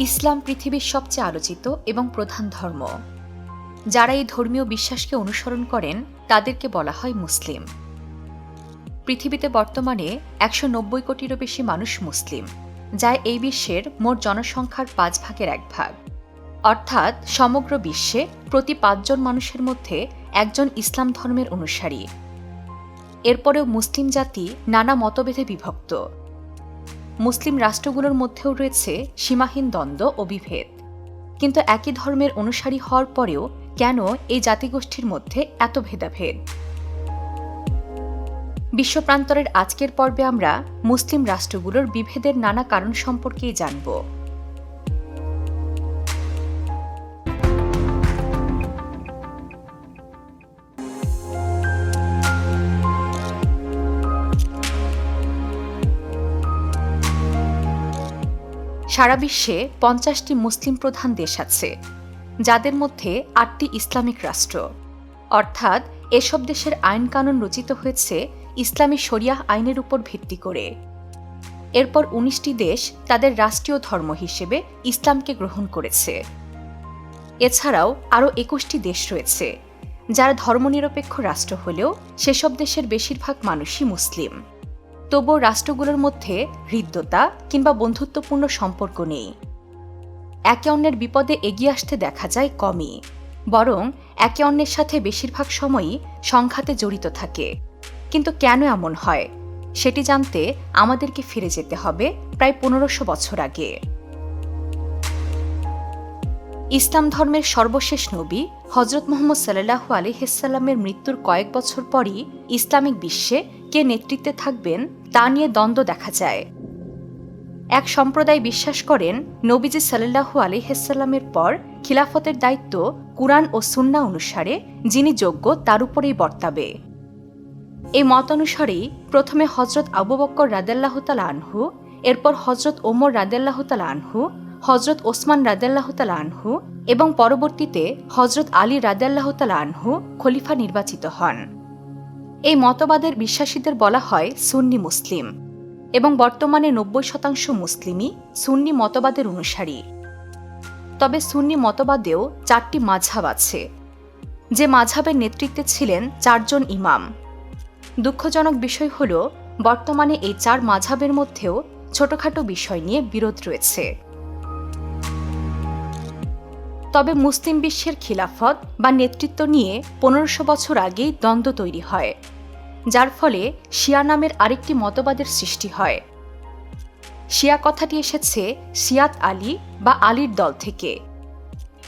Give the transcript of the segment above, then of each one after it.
ইসলাম পৃথিবীর সবচেয়ে আলোচিত এবং প্রধান ধর্ম। যারা এই ধর্মীয় বিশ্বাসকে অনুসরণ করেন, তাদেরকে বলা হয় মুসলিম। পৃথিবীতে বর্তমানে একশো নব্বই কোটিরও বেশি মানুষ মুসলিম, যা এই বিশ্বের মোট জনসংখ্যার পাঁচ ভাগের এক ভাগ। অর্থাৎ সমগ্র বিশ্বে প্রতি পাঁচজন মানুষের মধ্যে একজন ইসলাম ধর্মের অনুসারী। এরপরেও মুসলিম জাতি নানা মতভেদে বিভক্ত। মুসলিম রাষ্ট্রগুলোর মধ্যেও রয়েছে সীমাহীন দ্বন্দ্ব ও বিভেদ। কিন্তু একই ধর্মের অনুসারী হওয়ার পরেও কেন এই জাতিগোষ্ঠীর মধ্যে এত ভেদাভেদ? বিশ্বপ্রান্তরের আজকের পর্বে আমরা মুসলিম রাষ্ট্রগুলোর বিভেদের নানা কারণ সম্পর্কেই জানব। সারা বিশ্বে পঞ্চাশটি মুসলিম প্রধান দেশ আছে, যাদের মধ্যে আটটি ইসলামিক রাষ্ট্র। অর্থাৎ এসব দেশের আইন কানুন রচিত হয়েছে ইসলামী শরিয়াহ আইনের উপর ভিত্তি করে। এরপর উনিশটি দেশ তাদের রাষ্ট্রীয় ধর্ম হিসেবে ইসলামকে গ্রহণ করেছে। এছাড়াও আরও একুশটি দেশ রয়েছে, যারা ধর্মনিরপেক্ষ রাষ্ট্র হলেও সেসব দেশের বেশিরভাগ মানুষই মুসলিম। তবুও রাষ্ট্রগুলোর মধ্যে হৃদ্যতা কিংবা বন্ধুত্বপূর্ণ সম্পর্ক নেই। একে অন্যের বিপদে এগিয়ে আসতে দেখা যায় কমই, বরং একে অন্যের সাথে বেশিরভাগ সময়ই সংঘাতে জড়িত থাকে। কিন্তু কেন এমন হয়? সেটি জানতে আমাদেরকে ফিরে যেতে হবে প্রায় পনেরোশো বছর আগে। ইসলাম ধর্মের সর্বশেষ নবী হজরত মোহাম্মদ সাল্লাহু আলিহাল্লামের মৃত্যুর কয়েক বছর পরই ইসলামিক বিশ্বে কে নেতৃত্বে থাকবেন, তা নিয়ে দ্বন্দ্ব দেখা যায়। এক সম্প্রদায় বিশ্বাস করেন, নবীজি সাল্লাহু আলিহাল্লামের পর খিলাফতের দায়িত্ব কুরআন ও সুন্না অনুসারে, যিনি যোগ্য তার উপরেই বর্তাবে। এই মত অনুসারেই প্রথমে হজরত আবু বক্কর রাদেল্লাহতালা আনহু, এরপর হজরত ওমর রাদেল্লাহতালা আনহু হজরত ওসমান রাদেল্লাহতালা আনহু এবং পরবর্তীতে হজরত আলী রাদেল্লাহতালা আনহু খলিফা নির্বাচিত হন। এই মতবাদের বিশ্বাসীদের বলা হয় সুন্নি মুসলিম এবং বর্তমানে নব্বই শতাংশ মুসলিমই সুন্নি মতবাদের অনুসারী। তবে সুন্নি মতবাদেও চারটি মাঝাব আছে। যে মাঝাবের নেতৃত্বে ছিলেন চারজন ইমাম। দুঃখজনক বিষয় হল, বর্তমানে এই চার মাঝাবের মধ্যেও ছোটখাটো বিষয় নিয়ে বিরোধ রয়েছে। তবে মুসলিম বিশ্বের খিলাফত বা নেতৃত্ব নিয়ে পনেরোশো বছর আগেই দ্বন্দ্ব তৈরি হয়, যার ফলে শিয়া নামের আরেকটি মতবাদের সৃষ্টি হয়। শিয়া কথাটি এসেছে সিয়াত আলী বা আলীর দল থেকে।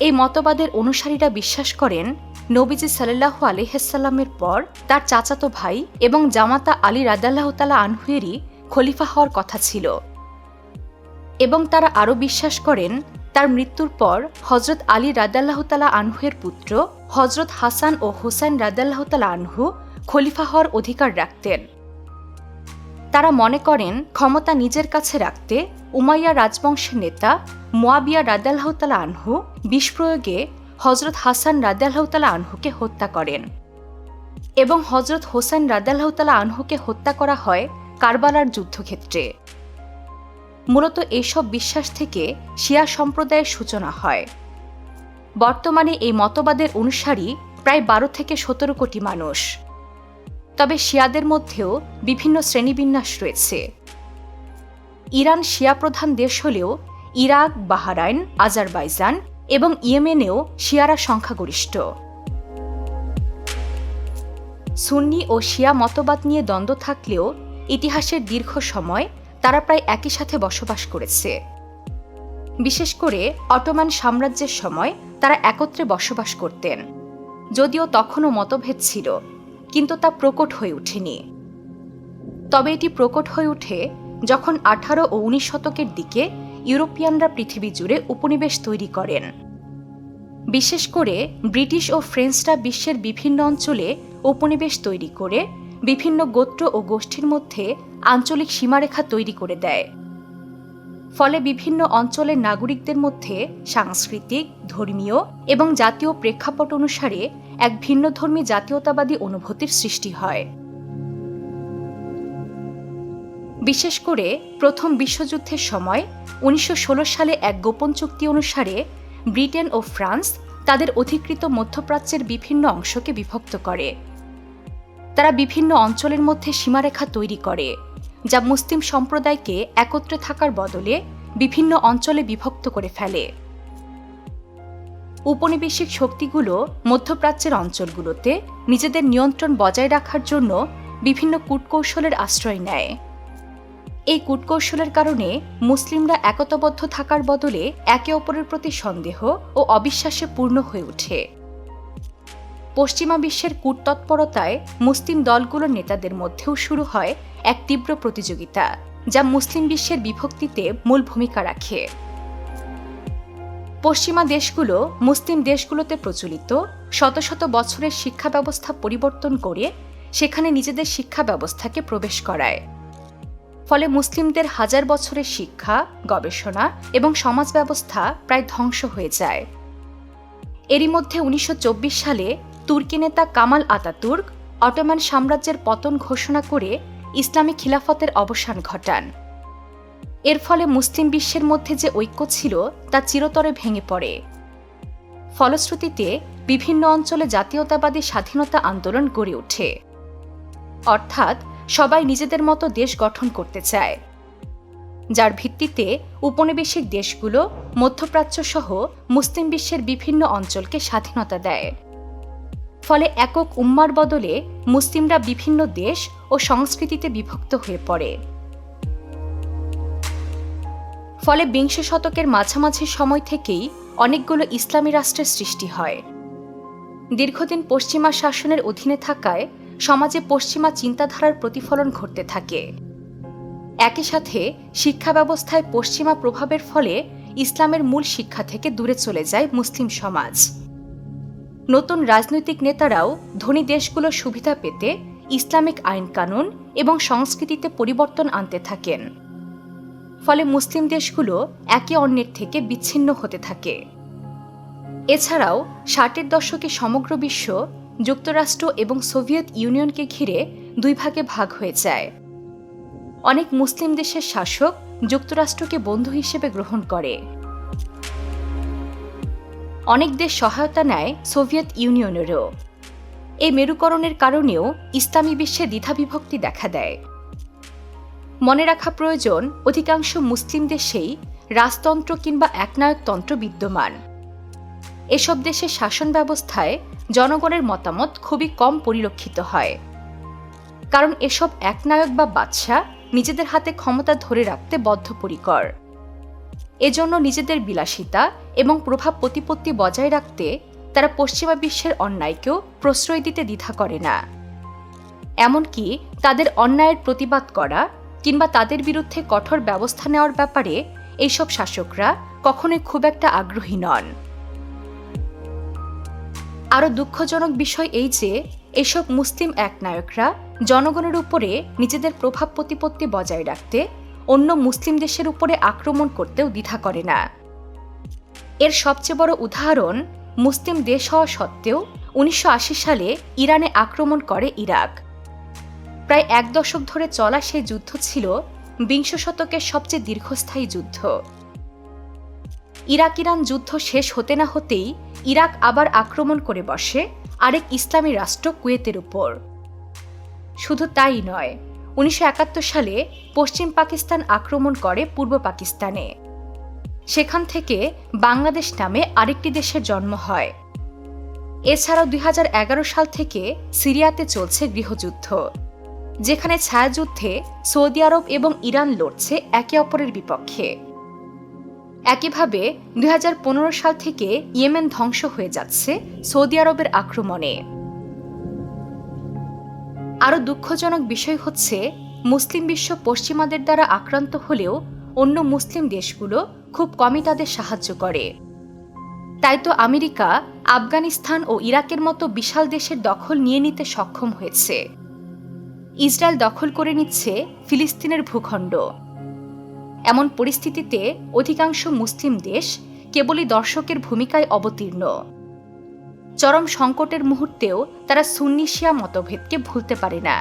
এই মতবাদের অনুসারীরা বিশ্বাস করেন, নবীজি সাল্লাহু আলহামের পর তার চাচাতো ভাই এবং জামাতা আলী রাদাল্লাহতালা আনহুয়েরই খলিফা হওয়ার কথা ছিল। এবং তারা আরও বিশ্বাস করেন তার মৃত্যুর পর হজরত আলী রাদাল্লাহতালা আনহুয়ের পুত্র হজরত হাসান ও হোসেন রাদাল্লাহতালা আনহু খলিফা হওয়ার অধিকার রাখতেন। তারা মনে করেন ক্ষমতা নিজের কাছে রাখতে উমাইয়া রাজবংশের নেতা মোয়াবিয়া রাদাল্লাহতালা আনহু বিষ প্রয়োগে হজরত হাসান রাদাল্লাহতালা আনহুকে হত্যা করেন এবং হজরত হোসেন রাদাল্লাহতালা আনহুকে হত্যা করা হয় কারবালার যুদ্ধক্ষেত্রে। মূলত এসব বিশ্বাস থেকে শিয়া সম্প্রদায়ের সূচনা হয়। বর্তমানে এই মতবাদের অনুসারী প্রায় বারো থেকে সতেরো কোটি মানুষ। তবে শিয়াদের মধ্যেও বিভিন্ন শ্রেণীবিন্যাস রয়েছে। ইরান শিয়া প্রধান দেশ হলেও ইরাক, বাহারাইন, আজারবাইজান এবং ইয়েমেনেও শিয়ারা সংখ্যাগরিষ্ঠ। সুন্নি ও শিয়া মতবাদ নিয়ে দ্বন্দ্ব থাকলেও ইতিহাসের দীর্ঘ সময় তারা প্রায় একই সাথে বসবাস করেছে। বিশেষ করে অটোমান সাম্রাজ্যের সময় তারা একত্রে বসবাস করতেন। যদিও তখনও মতভেদ ছিল, কিন্তু তা প্রকট হয়ে ওঠেনি। তবে এটি প্রকট হয়ে ওঠে যখন আঠারো ও উনিশ শতকের দিকে ইউরোপিয়ানরা পৃথিবী জুড়ে উপনিবেশ তৈরি করেন। বিশেষ করে ব্রিটিশ ও ফ্রেঞ্চরা বিশ্বের বিভিন্ন অঞ্চলে উপনিবেশ তৈরি করে বিভিন্ন গোত্র ও গোষ্ঠীর মধ্যে আঞ্চলিক সীমারেখা তৈরি করে দেয়। ফলে বিভিন্ন অঞ্চলের নাগরিকদের মধ্যে সাংস্কৃতিক, ধর্মীয় এবং জাতীয় প্রেক্ষাপট অনুসারে এক ভিন্নধর্মী জাতীয়তাবাদী অনুভূতির সৃষ্টি হয়। বিশেষ করে প্রথম বিশ্বযুদ্ধের সময় উনিশশো ষোলো সালে এক গোপন চুক্তি অনুসারে ব্রিটেন ও ফ্রান্স তাদের অধিকৃত মধ্যপ্রাচ্যের বিভিন্ন অংশকে বিভক্ত করে। তারা বিভিন্ন অঞ্চলের মধ্যে সীমারেখা তৈরি করে, যা মুসলিম সম্প্রদায়কে একত্রে থাকার বদলে বিভিন্ন অঞ্চলে বিভক্ত করে ফেলে। উপনিবেশিক শক্তিগুলো মধ্যপ্রাচ্যের অঞ্চলগুলোতে নিজেদের নিয়ন্ত্রণ বজায় রাখার জন্য বিভিন্ন কূটকৌশলের আশ্রয় নেয়। এই কূটকৌশলের কারণে মুসলিমরা একতাবদ্ধ থাকার বদলে একে অপরের প্রতি সন্দেহ ও অবিশ্বাসে পূর্ণ হয়ে ওঠে। পশ্চিমা বিশ্বের কূটতৎপরতায় মুসলিম দলগুলোর নেতাদের মধ্যেও শুরু হয় এক তীব্র প্রতিযোগিতা, যা মুসলিম বিশ্বের বিভক্তিতে মূল ভূমিকা রাখে। পশ্চিমা দেশগুলো মুসলিম দেশগুলোতে প্রচলিত, শত শত বছরের শিক্ষা ব্যবস্থা পরিবর্তন করে সেখানে নিজেদের শিক্ষা ব্যবস্থাকে প্রবেশ করায়। ফলে মুসলিমদের হাজার বছরের শিক্ষা, গবেষণা এবং সমাজ ব্যবস্থা প্রায় ধ্বংস হয়ে যায়। এরই মধ্যে উনিশশো চব্বিশ সালে তুর্কি নেতা কামাল আতাতুর্ক অটোমান সাম্রাজ্যের পতন ঘোষণা করে ইসলামী খিলাফতের অবসান ঘটান। এর ফলে মুসলিম বিশ্বের মধ্যে যে ঐক্য ছিল, তা চিরতরে ভেঙে পড়ে। ফলশ্রুতিতে, বিভিন্ন অঞ্চলে জাতীয়তাবাদী স্বাধীনতা আন্দোলন গড়ে ওঠে। অর্থাৎ, সবাই নিজেদের মতো দেশ গঠন করতে চায়। যার ভিত্তিতে উপনিবেশিক দেশগুলো মধ্যপ্রাচ্য সহ মুসলিম বিশ্বের বিভিন্ন অঞ্চলকে স্বাধীনতা দেয়। ফলে একক উম্মার বদলে মুসলিমরা বিভিন্ন দেশ ও সংস্কৃতিতে বিভক্ত হয়ে পড়ে। ফলে বিংশ শতকের মাঝামাঝি সময় থেকেই অনেকগুলো ইসলামী রাষ্ট্রের সৃষ্টি হয়। দীর্ঘদিন পশ্চিমা শাসনের অধীনে থাকায় সমাজে পশ্চিমা চিন্তাধারার প্রতিফলন ঘটতে থাকে। একই সাথে শিক্ষা ব্যবস্থায় পশ্চিমা প্রভাবের ফলে ইসলামের মূল শিক্ষা থেকে দূরে চলে যায় মুসলিম সমাজ। নতুন রাজনৈতিক নেতারাও ধনী দেশগুলোর সুবিধা পেতে ইসলামিক আইন কানুন এবং সংস্কৃতিতে পরিবর্তন আনতে থাকেন। ফলে মুসলিম দেশগুলো একে অন্যের থেকে বিচ্ছিন্ন হতে থাকে। এছাড়াও ষাটের দশকে সমগ্র বিশ্ব যুক্তরাষ্ট্র এবং সোভিয়েত ইউনিয়নকে ঘিরে দুই ভাগে ভাগ হয়ে যায়। অনেক মুসলিম দেশের শাসক যুক্তরাষ্ট্রকে বন্ধু হিসেবে গ্রহণ করে। অনেক দেশ সহায়তা নেয় সোভিয়েত ইউনিয়নেরও। এই মেরুকরণের কারণেও ইসলামী বিশ্বে দ্বিধাবিভক্তি দেখা দেয়। মনে রাখা প্রয়োজন, অধিকাংশ মুসলিম দেশেই রাজতন্ত্র কিংবা একনায়কতন্ত্র বিদ্যমান। এসব দেশের শাসন ব্যবস্থায় জনগণের মতামত খুবই কম পরিলক্ষিত হয়। কারণ এসব একনায়ক বা বাদশাহ নিজেদের হাতে ক্ষমতা ধরে রাখতে বদ্ধপরিকর। এজন্য নিজেদের বিলাসিতা এবং প্রভাব প্রতিপত্তি বজায় রাখতে তারা পশ্চিমা বিশ্বের অন্যায়কেও প্রশ্রয় দিতে দ্বিধা করে না। এমনকি তাদের অন্যায়ের প্রতিবাদ করা কিংবা তাদের বিরুদ্ধে কঠোর ব্যবস্থা নেওয়ার ব্যাপারে এইসব শাসকরা কখনোই খুব একটা আগ্রহী নন। আরও দুঃখজনক বিষয় এই যে, এসব মুসলিম একনায়করা জনগণের উপরে নিজেদের প্রভাব প্রতিপত্তি বজায় রাখতে অন্য মুসলিম দেশের উপরে আক্রমণ করতেও দ্বিধা করে না। এর সবচেয়ে বড় উদাহরণ মুসলিম দেশ হওয়া সত্ত্বেও উনিশশো আশি সালে ইরানে আক্রমণ করে ইরাক। প্রায় এক দশক ধরে চলা সেই যুদ্ধ ছিল বিংশ শতকের সবচেয়ে দীর্ঘস্থায়ী যুদ্ধ। ইরাক ইরান যুদ্ধ শেষ হতে না হতেই ইরাক আবার আক্রমণ করে বসে আরেক ইসলামী রাষ্ট্র কুয়েতের উপর। শুধু তাই নয় উনিশশো একাত্তর সালে পশ্চিম পাকিস্তান আক্রমণ করে পূর্ব পাকিস্তানে। সেখান থেকে বাংলাদেশ নামে আরেকটি দেশের জন্ম হয়। এছাড়াও দুই সাল থেকে সিরিয়াতে চলছে গৃহযুদ্ধ, যেখানে ছায়াযুদ্ধে সৌদি আরব এবং ইরান লড়ছে একে অপরের বিপক্ষে। একইভাবে দুই হাজার পনেরো সাল থেকে ইয়েমেন ধ্বংস হয়ে যাচ্ছে সৌদি আরবের আক্রমণে। আরও দুঃখজনক বিষয় হচ্ছে, মুসলিম বিশ্ব পশ্চিমাদের দ্বারা আক্রান্ত হলেও অন্য মুসলিম দেশগুলো খুব কমই তাদের সাহায্য করে। তাই তো আমেরিকা, আফগানিস্তান ও ইরাকের মতো বিশাল দেশের দখল নিয়ে নিতে সক্ষম হয়েছে। ইসরায়েল দখল করে নিচ্ছে ফিলিস্তিনের ভূখণ্ড। এমন পরিস্থিতিতে অধিকাংশ মুসলিম দেশ কেবলই দর্শকের ভূমিকায় অবতীর্ণ। চরম সংকটের মুহূর্তেও তারা সুন্নিশিয়া মতভেদকে ভুলতে পারে না।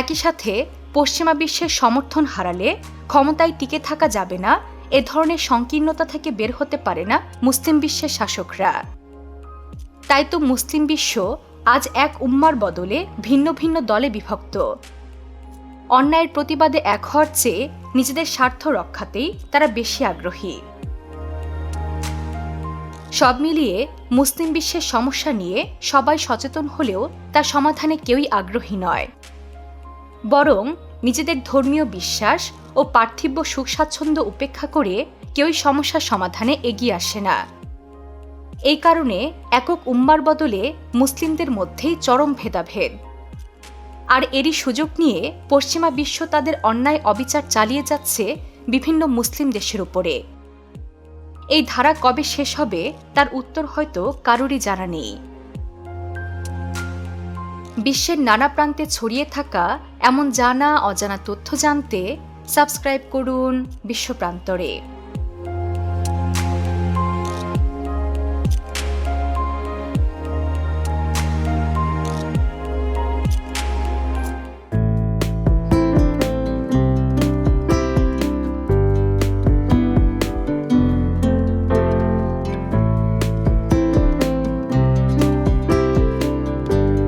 একই সাথে পশ্চিমা বিশ্বের সমর্থন হারালে ক্ষমতায় টিকে থাকা যাবে না, এ ধরনের সংকীর্ণতা থেকে বের হতে পারে না মুসলিম বিশ্বের শাসকরা। তাই তো মুসলিম বিশ্ব আজ এক উম্মার বদলে ভিন্ন ভিন্ন দলে বিভক্ত। অন্যায়ের প্রতিবাদে এক হওয়ার চেয়ে নিজেদের স্বার্থ রক্ষাতেই তারা বেশি আগ্রহী। সব মিলিয়ে মুসলিম বিশ্বের সমস্যা নিয়ে সবাই সচেতন হলেও তার সমাধানে কেউই আগ্রহী নয়। বরং নিজেদের ধর্মীয় বিশ্বাস ও পার্থিব্য সুখ স্বাচ্ছন্দ্য উপেক্ষা করে কেউই সমস্যার সমাধানে এগিয়ে আসে না। এই কারণে একক উম্মার বদলে মুসলিমদের মধ্যেই চরম ভেদাভেদ। আর এরই সুযোগ নিয়ে পশ্চিমা বিশ্ব তাদের অন্যায় অবিচার চালিয়ে যাচ্ছে বিভিন্ন মুসলিম দেশের উপরে। এই ধারা কবে শেষ হবে, তার উত্তর হয়তো কারোরই জানা নেই। বিশ্বের নানা প্রান্তে ছড়িয়ে থাকা এমন জানা, অজানা তথ্য জানতে সাবস্ক্রাইব করুন বিশ্বপ্রান্তরে